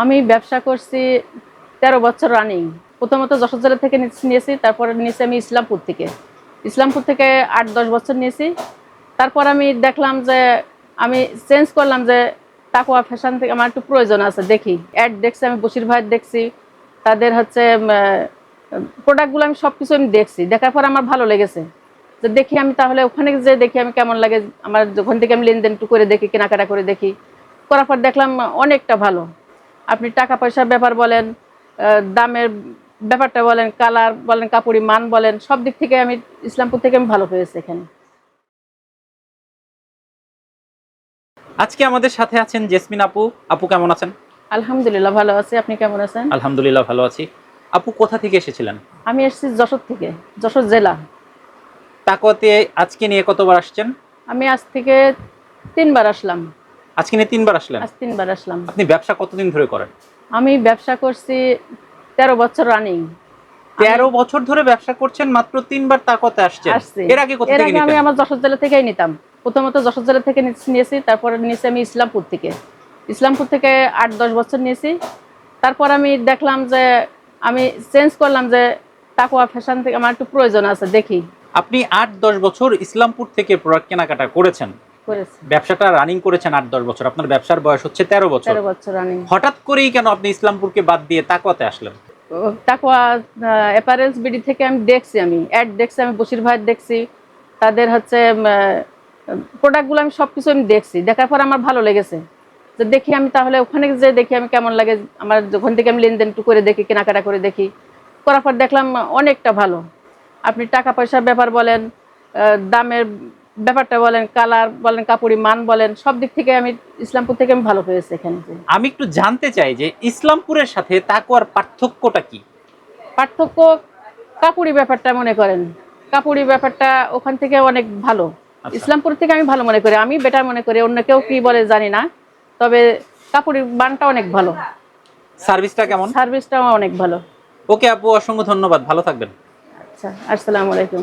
আমি ব্যবসা করছি তেরো বছর রানিং প্রথমত যশোর জেলা থেকে নিয়েছি, তারপরে নিয়েছি আমি ইসলামপুর থেকে। ইসলামপুর থেকে আট দশ বছর নিয়েছি। তারপর আমি দেখলাম যে, আমি চেঞ্জ করলাম যে তাকুয়া ফ্যাশন থেকে আমার একটু প্রয়োজন আছে, দেখি। অ্যাড দেখছি, আমি বসির ভাইয়ের দেখছি। তাদের হচ্ছে প্রোডাক্টগুলো আমি সব কিছু আমি দেখছি। দেখার পর আমার ভালো লেগেছে। যে দেখি আমি তাহলে ওখানে যে দেখি আমি কেমন লাগে। আমার ওখান থেকে আমি লেনদেন একটু করে দেখি, কেনাকাটা করে দেখি। করার পর দেখলাম অনেকটা ভালো। আপনি টাকা পয়সার ব্যাপার বলেন দামের ব্যাপারটা বলেন কালার বলেন কাপড়ি মান বলেন সব দিক থেকে আমি ইসলামপুর থেকে আমি ভালো পেয়েছি এখানে। আজকে আমাদের সাথে আছেন জেসমিন আপু। আপু কেমন আছেন? আলহামদুলিল্লাহ ভালো আছি। আপনি কেমন আছেন? আলহামদুলিল্লাহ ভালো আছি। আপু কোথা থেকে এসেছিলেন? আমি এসেছি যশোর থেকে যশোর জেলা। তাকতে আজকে নিয়ে কতবার আসছেন? আমি আজ থেকে তিনবার আসলাম। আজকে নিয়ে তিনবার আসলেন। আজ তিনবার আসলাম। আপনি ব্যবসা কতদিন ধরে করেন? আমি ব্যবসা করছি তেরো বছর রানিং তেরো বছর ধরে ব্যবসা করছেন মাত্র তিনবার তাকওয়াতে আসছেন। আসছি। এর আগে কোথা থেকে আমি আমার যশোর জেলা থেকেই নিতাম। প্রথমত যশোর জেলা থেকে নিয়েছি তারপরে নিয়েছি আমি ইসলামপুর থেকে। ইসলামপুর থেকে আট দশ বছর নিয়েছি। তারপর আমি দেখলাম যে আমি চেঞ্জ করলাম যে তাকুয়া ফ্যাশন থেকে আমার একটু প্রয়োজন আছে দেখি। আপনি আট দশ বছর ইসলামপুর থেকে প্রোডাক্ট কেনাকাটা করেছেন। করেছি ব্যবসাটা রানিং করেছেন আট দশ বছর। আপনার ব্যবসার বয়স হচ্ছে তেরো বছর। তেরো বছর রানিং হঠাৎ করেই কেন আপনি ইসলামপুরকে বাদ দিয়ে তাকওয়াতে আসলেন? তাকুয়া অ্যাপারেলস বিডি থেকে আমি দেখছি আমি। অ্যাড দেখছি আমি বসির ভাইয়ের দেখছি। তাদের হচ্ছে প্রোডাক্টগুলো আমি সব কিছু আমি দেখছি। দেখার পর আমার ভালো লেগেছে। যে দেখি আমি তাহলে ওখানে যে দেখি আমি কেমন লাগে। আমার ওখান থেকে আমি লেনদেন একটু করে দেখি কেনাকাটা করে দেখি। করার পর দেখলাম অনেকটা ভালো। আপনি টাকা পয়সার ব্যাপার বলেন দামের ব্যাপারটা বলেন কালার বলেন কাপড়ি মান বলেন সব দিক থেকে আমি ইসলামপুর থেকে আমি ভালো পেয়েছি এখানে। আমি একটু জানতে চাই যে ইসলামপুরের সাথে তাকওয়ার পার্থক্যটা কি? পার্থক্য কাপুরি ব্যাপারটা মনে করেন। কাপুরি ব্যাপারটা ওখান থেকে অনেক ভালো। আচ্ছা। ইসলামপুর থেকে আমি ভালো মনে করি। আমি বেটার মনে করি অন্য কেউ কি বলে জানি না। তবে কাপুরি বানটা অনেক ভালো। সার্ভিসটা কেমন? সার্ভিসটাও অনেক ভালো। ওকে আপু অসংখ্য ধন্যবাদ। ভালো থাকবেন। আচ্ছা আসসালামু আলাইকুম।